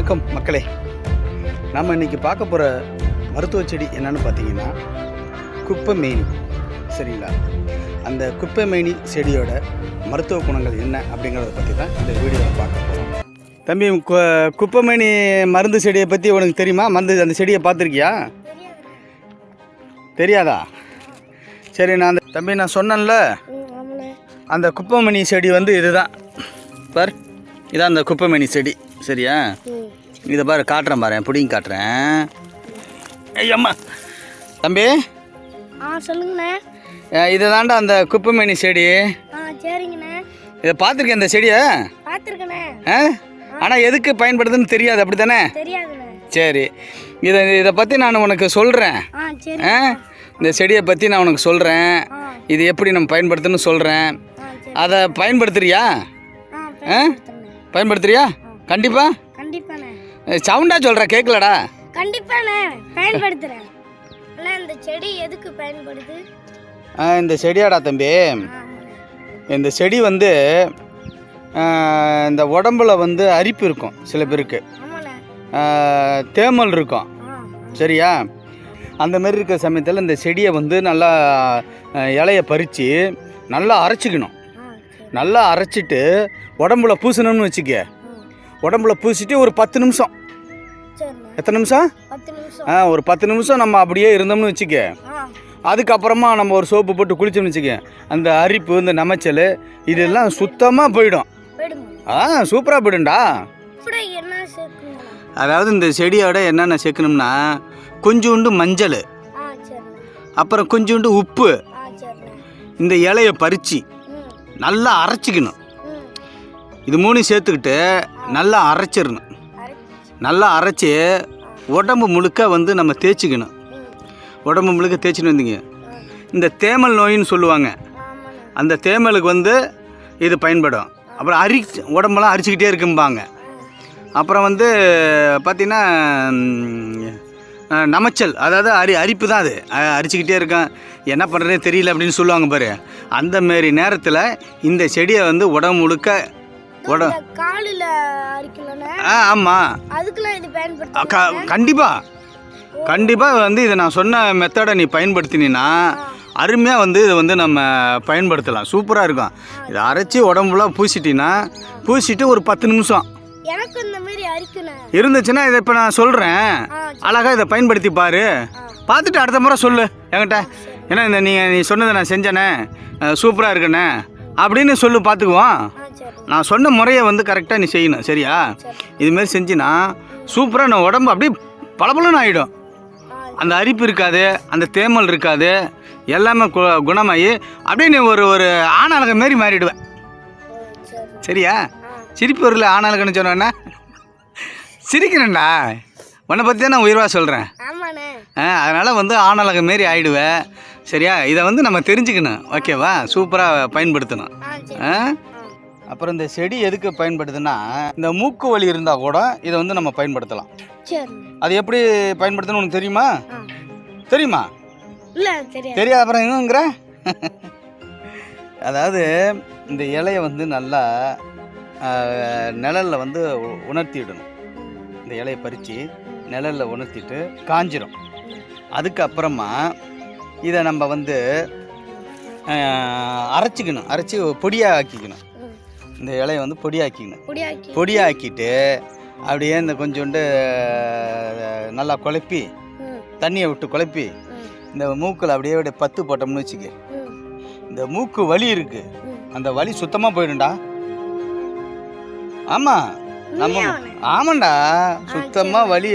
வணக்கம் மக்களே. நம்ம இன்னைக்கு பார்க்க போகிற மருத்துவ செடி என்னன்னு பார்த்தீங்கன்னா குப்பைமேனி. சரிங்களா? அந்த குப்பைமேனி செடியோட மருத்துவ குணங்கள் என்ன அப்படிங்கிறத பற்றி தான் இந்த வீடியோவில் பார்க்க போகிறோம் தம்பி கு- குப்பைமேனி மருந்து செடியை பற்றி உனக்கு தெரியுமா? மருந்து அந்த செடியை பார்த்துருக்கியா? தெரியாதா? சரி நான் அந்த தம்பி நான் சொன்னேன்ல. அந்த குப்பைமணி செடி வந்து இதுதான். பார் இதான் அந்த குப்பைமணி செடி. சரியா? இதை பாரு காட்டுறேன் பாரு பிடிங்க காட்டுறேன். ஐயம்மா தம்பி? ஆ சொல்லுங்கண்ணே. இது தாண்டா அந்த குப்பைமணி செடி. சரிங்கண்ணே. இதை பார்த்துருக்கேன் இந்த செடியை? பார்த்துருக்கண்ணே. ஆ? ஆனால் எதுக்கு பயன்படுதுன்னு தெரியாது அப்படி தானே சரி. இதை இதை பற்றி நான் உனக்கு சொல்கிறேன் இந்த செடியை பற்றி நான் உனக்கு சொல்கிறேன் இது எப்படி நம்ம பயன்படுத்தணும்னு சொல்கிறேன் அதை பயன்படுத்துறியா? பயன்படுத்துறியா? கண்டிப்பாக கண்டிப்பாண்ணே. சவுண்டா சொல்கிற கேட்கலடா கண்டிப்பாண்ணே பயன்படுத்துகிறேன் அண்ணா இந்த செடி எதுக்கு பயன்படுது? இந்த செடியாடா தம்பி. இந்த செடி வந்து இந்த உடம்புல வந்து அரிப்பு இருக்கும் சில பேருக்கு. தேமல் இருக்கும். சரியா? அந்த மாதிரி இருக்கிற சமயத்தில் இந்த செடியை வந்து நல்லா இலைய பறித்து நல்லா அரைச்சிக்கணும். நல்லா அரைச்சிட்டு உடம்புல பூசணும்னு வச்சுக்க. உடம்புல பூசிட்டு ஒரு பத்து நிமிஷம். எத்தனை நிமிஷம்? ஆ ஒரு பத்து நிமிஷம் நம்ம அப்படியே இருந்தோம்னு வச்சுக்க. அதுக்கப்புறமா நம்ம ஒரு சோப்பு போட்டு குளிச்சோம்னு வச்சுக்க. அந்த அரிப்பு இந்த நமைச்சல் இதெல்லாம் சுத்தமாக போயிடும். ஆ சூப்பராக போயிடும்டா. அதாவது இந்த செடியோட என்னென்ன சேர்க்கணும்னா கொஞ்சோண்டு மஞ்சள் அப்புறம் கொஞ்சோண்டு உப்பு இந்த இலையை பறித்து நல்லா அரைச்சிக்கணும். இது மூணையும் சேர்த்துக்கிட்டு நல்லா அரைச்சிடணும். நல்லா அரைச்சி உடம்பு முழுக்க வந்து நம்ம தேய்ச்சிக்கணும். உடம்பு முழுக்க தேய்ச்சின்னு வந்தீங்க. இந்த தேமல் நோயின்னு சொல்லுவாங்க. அந்த தேமலுக்கு வந்து இது பயன்படும். அப்புறம் அரி உடம்பெல்லாம் அரிச்சுக்கிட்டே இருக்கும்பாங்க. அப்புறம் வந்து பார்த்திங்கன்னா நமச்சல் நமைச்சல் அதாவது அரி அரிப்பு தான் அது. அரிச்சிக்கிட்டே அரிச்சுக்கிட்டே இருக்கும். என்ன பண்ணுறதே தெரியல அப்படின்னு சொல்லுவாங்க பாரு. அந்த மாரி நேரத்தில் இந்த செடியை வந்து உடம்பு முழுக்க உட காலில் ஆ ஆமாம் அதுக்கெல்லாம் இது பயன்படுத்த கண்டிப்பாக கண்டிப்பாக வந்து இதை நான் சொன்ன மெத்தடை நீ பயன்படுத்தினீன்னா அருமையாக வந்து இதை வந்து நம்ம பயன்படுத்தலாம். சூப்பராக இருக்கும். இதை அரைச்சி உடம்புல பூசிட்டினா பூசிட்டு ஒரு பத்து நிமிஷம். எனக்கு இந்த மாதிரி அரிக்கணும். இருந்துச்சுன்னா இதை இப்போ நான் சொல்கிறேன் அழகாக இதை பயன்படுத்தி பாரு. பார்த்துட்டு அடுத்த முறை சொல்லு என்கிட்ட. ஏன்னா இந்த நீ நீ சொன்னதை நான் செஞ்சேனே. சூப்பராக இருக்குண்ணே அப்படின்னு சொல்லு பார்த்துக்குவோம். நான் சொன்ன முறையை வந்து கரெக்டாக நீ செய்யணும் சரியா? சரி. இதுமாரி செஞ்சினா சூப்பராக நான் உடம்பு அப்படியே பளபளன்னு ஆகிடும் ஆ அந்த அரிப்பு இருக்காது அந்த தேமல் இருக்காது எல்லாமே கு- குணமாகி அப்படியே நீ ஒரு ஒரு ஆணழக மாரி மாறிடுவேன். சரியா? ஆ சிரிப்பு வரல ஆணழகன்னு சொன்னேன்னா? சிரிக்கிறேன்டா உன்னை பற்றி தான் நான் உயிர்வாக சொல்கிறேன் ஆமாண்ணே. அதனால் வந்து ஆணழக மாரி ஆயிடுவேன். சரியா? இதை வந்து நம்ம தெரிஞ்சுக்கணும். ஓகேவா? சூப்பராக பயன்படுத்தணும். ஆ ஆ ஆ? அப்புறம் இந்த செடி எதுக்கு பயன்படுதுன்னா இந்த மூக்கு வலி இருந்தால் கூட இதை வந்து நம்ம பயன்படுத்தலாம். சரி. அது எப்படி பயன்படுத்தணும்னு உனக்கு தெரியுமா? தெரியுமா? இல்லை தெரியாது. அப்புறம் என்னங்கிற அதாவது இந்த இலையை வந்து நல்லா நிழலில் வந்து உணர்த்திடணும். இந்த இலையை பறித்து நிழலில் உணர்த்திட்டு காஞ்சிரும். அதுக்கப்புறமா இதை நம்ம வந்து அரைச்சிக்கணும். அரைச்சி பொடியாக ஆக்கிக்கணும். இந்த இலையை வந்து பொடியாக்கிக்கணும். பொடியாக்கி. பொடியாக்கிட்டு அப்படியே இந்த கொஞ்சோண்டு நல்லா குழப்பி தண்ணியை விட்டு குழப்பி இந்த மூக்கில் அப்படியே அப்படியே பத்து போட்டோம்னு வச்சுக்க. இந்த மூக்கு வலி இருக்கு. அந்த வலி சுத்தமாக போயிடும்டா. ஆமாம் நம்ம? ஆமாண்டா. சுத்தமாக வலி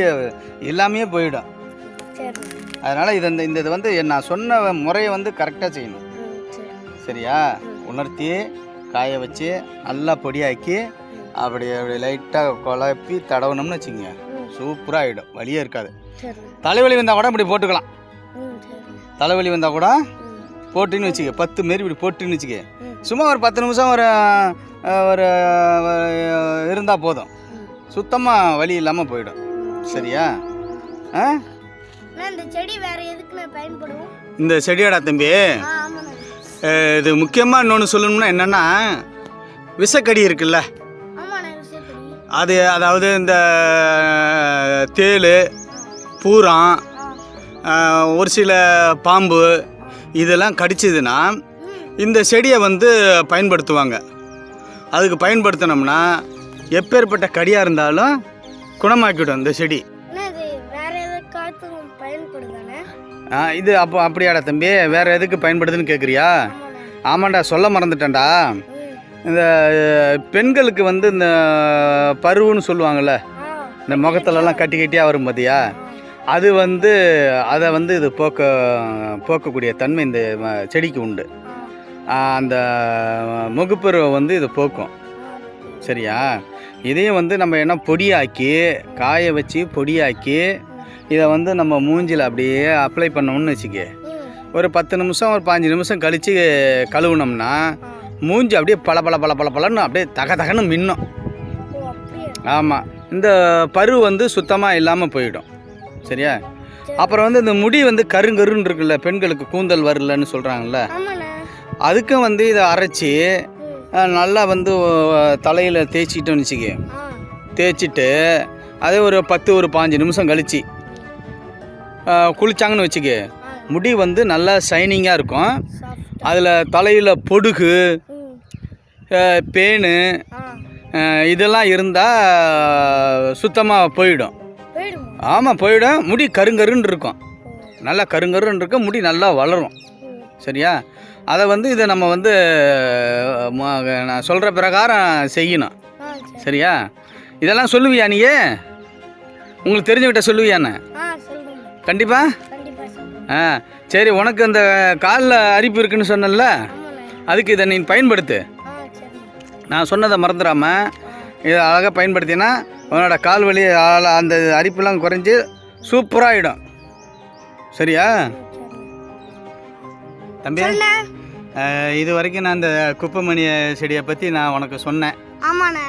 எல்லாமே போயிடும். அதனால் இது இந்த இந்த இது வந்து நான் சொன்ன முறையை வந்து கரெக்டாக செய்யணும். சரியா? உணர்த்தி காய வச்சு நல்லா பொடியாக்கி அப்படி அப்படி லைட்டாக குழப்பி தடவணும்னு வச்சுக்கோங்க. சூப்பராக ஆகிடும் வலியே இருக்காது. தலைவலி வந்தால் கூட இப்படி போட்டுக்கலாம். தலைவலி வந்தால் கூட போட்டுன்னு வச்சுக்க. பத்து மாரி இப்படி போட்டுன்னு வச்சுக்க. சும்மா ஒரு பத்து நிமிஷம் ஒரு ஒரு இருந்தால் போதும். சுத்தமாக வலி இல்லாமல் போயிடும். சரியா? ஆ? இந்த செடி வேற எதுக்குண்ணே பயன்படும்? இந்த செடியோட தம்பி. இது முக்கியமாக இன்னொன்று சொல்லணும்னா என்னென்னா விஷக்கடி இருக்குல்ல? அது அதாவது இந்த தேள் ஆஹ், ஒரு சில பாம்பு இதெல்லாம் கடிச்சதுன்னா இந்த செடியை வந்து பயன்படுத்துவாங்க. அதுக்கு பயன்படுத்தினோம்னா எப்பேற்பட்ட கடியாக இருந்தாலும் குணமாக்கிடும் இந்த செடி. ஆ, இது அப்போ அப்படியாடா தம்பி? வேறு எதுக்கு பயன்படுதுன்னு கேட்குறியா ஆமாண்டா சொல்ல மறந்துட்டேன்டா. இந்த பெண்களுக்கு வந்து இந்த பருவுன்னு சொல்லுவாங்கள்ல இந்த முகத்துலலாம் கட்டி கட்டியாக வரும் பார்த்தியா அது வந்து அதை வந்து இது போக்க போக்கக்கூடிய தன்மை இந்த செடிக்கு உண்டு. அந்த முகப்பருவை வந்து இது போக்கும். சரியா? இதையும் வந்து நம்ம என்ன பொடியாக்கி காய வச்சு பொடியாக்கி இதை வந்து நம்ம மூஞ்சில் அப்படியே அப்ளை பண்ணோம்னு வச்சுக்க. ஒரு பத்து நிமிஷம் ஒரு பாஞ்சு நிமிஷம் கழித்து கழுவுனோம்னா மூஞ்சி அப்படியே பல பல பல பல பலன்னு அப்படியே தக தகன்னு மின்னும். ஆமாம் இந்த பரு வந்து சுத்தமாக இல்லாமல் போயிடும். சரியா? அப்புறம் வந்து இந்த முடி வந்து கருங்கருன்னு இருக்குல்ல பெண்களுக்கு கூந்தல் வரலன்னு சொல்கிறாங்கல்ல அதுக்கும் வந்து இதை அரைச்சி நல்லா வந்து தலையில் தேய்ச்சிட்டோம்னு வச்சுக்க. தேய்ச்சிட்டு அதே ஒரு பத்து ஒரு பாஞ்சு நிமிஷம் கழிச்சு அஹ், குளிச்சாங்கன்னு வச்சுக்க. முடி வந்து நல்லா ஷைனிங்காக இருக்கும். அதில் தலையில் பொடுகு பேனு இதெல்லாம் இருந்தால் சுத்தமாக போயிடும். ஆமாம் போயிடும். முடி கருங்கருன்னு இருக்கும். நல்லா கருங்கருன்னு இருக்கும். முடி நல்லா வளரும். சரியா? அதை வந்து இதை நம்ம வந்து நான் சொல்கிற பிரகாரம் செய்யணும். சரியா? இதெல்லாம் சொல்லுவியா நீயே? உங்களுக்கு தெரிஞ்சவகிட்ட சொல்லுவியாண்ணே கண்டிப்பாக ஆ சரி உனக்கு அந்த காலில் அரிப்பு இருக்குன்னு சொன்னல அதுக்கு இதை நீ பயன்படுத்து. நான் சொன்னதை மறந்துடாம இதை அழகாக பயன்படுத்தினா உன்னோட கால் வலி ஆள- அந்த அரிப்புலாம் குறைஞ்சி சூப்பராகிடும் சரியா? தம்பி? இது வரைக்கும் நான் இந்த குப்பைமணி செடியை பற்றி நான் உனக்கு சொன்னேன்.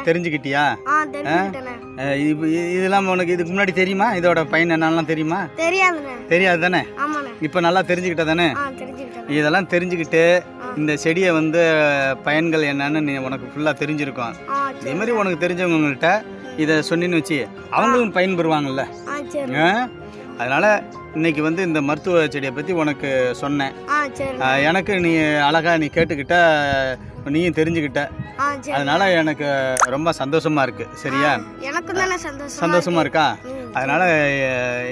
தெரிஞ்சுக்கிட்டியா? இது- இதெல்லாம் உனக்கு இதுக்கு முன்னாடி தெரியுமா? இதோட பயன் என்னெல்லாம் தெரியுமா? தெரியாதுண்ணே. தெரியாது தானே? இப்போ நல்லா தெரிஞ்சுக்கிட்ட தானே? இதெல்லாம் தெரிஞ்சுக்கிட்டு. இந்த செடியை வந்து பயன்கள் என்னன்னு நீ உனக்கு ஃபுல்லாக தெரிஞ்சிருக்கும். இதே மாதிரி உனக்கு தெரிஞ்சவங்கள்ட்ட இதை சொன்னின்னு வச்சு அவங்களும் பயன்பெறுவாங்கல்ல? அதனால இன்னைக்கு வந்து இந்த மருத்துவ செடியை பற்றி உனக்கு சொன்னேன். எனக்கு நீ அழகா நீ கேட்டுக்கிட்ட நீயும் தெரிஞ்சுக்கிட்ட. அதனால எனக்கு ரொம்ப சந்தோஷமா இருக்கு. சரியா? சந்தோஷம் இருக்கா. அதனால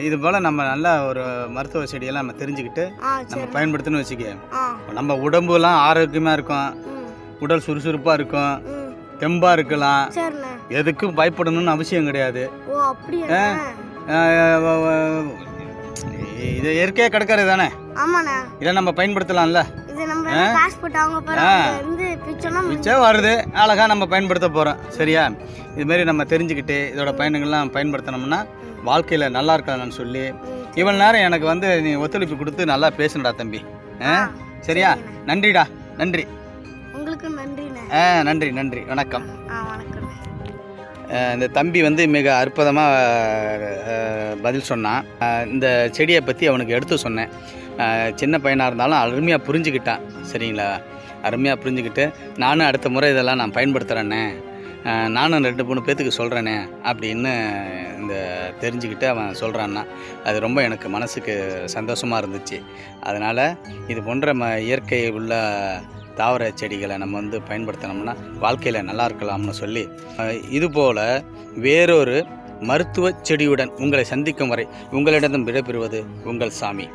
இது போல நம்ம நல்ல ஒரு மருத்துவ செடியெல்லாம் நம்ம தெரிஞ்சுக்கிட்டு நம்ம பயன்படுத்தணும்னு வச்சுக்க. நம்ம உடம்புலாம் ஆரோக்கியமா இருக்கும். உடல் சுறுசுறுப்பா இருக்கும். தெம்பா இருக்கலாம். எதுக்கும் பயப்படணும்னு அவசியம் கிடையாது. இது இயற்கையாக கிடக்கிறது தானே? இதை நம்ம பயன்படுத்தலாம்ல. பிச்சோன்னா மிச்சம் வருது. அழகாக நம்ம பயன்படுத்த போகிறோம் சரியா? இதுமாரி நம்ம தெரிஞ்சுக்கிட்டு இதோட பயன்கள்லாம் பயன்படுத்தினோம்னா வாழ்க்கையில் நல்லா இருக்கலாம்னு சொல்லி இவ்வளோ நேரம் எனக்கு வந்து நீ ஒத்துழைப்பு கொடுத்து நல்லா பேசுனடா தம்பி. ஆ? சரியா? நன்றிடா. நன்றி. உங்களுக்கு நன்றிண்ணே. ஆ நன்றி நன்றி. வணக்கம். இந்த தம்பி வந்து மிக அற்புதமாக பதில் சொன்னான். இந்த செடியை பற்றி அவனுக்கு எடுத்து சொன்னேன். சின்ன பையனாக இருந்தாலும் அருமையாக புரிஞ்சுக்கிட்டான். சரிங்களா? அருமையாக புரிஞ்சுக்கிட்டு நானும் அடுத்த முறை இதெல்லாம் நான் பயன்படுத்துகிறேன்னே நானும் ரெண்டு மூணு பேர்த்துக்கு சொல்கிறேனே அப்படின்னு இந்த தெரிஞ்சுக்கிட்டு அவன் சொல்கிறான்னா அது ரொம்ப எனக்கு மனசுக்கு சந்தோஷமாக இருந்துச்சு. அதனால் இது போன்ற ம இயற்கை உள்ள தாவர செடிகளை நம்ம வந்து பயன்படுத்தினோம்னா வாழ்க்கையில் நல்லா இருக்கலாம்னு சொல்லி இதுபோல் வேறொரு மருத்துவ செடியுடன் உங்களை சந்திக்கும் வரை உங்களிடம் விடைபெறுவது உங்கள் சாமி.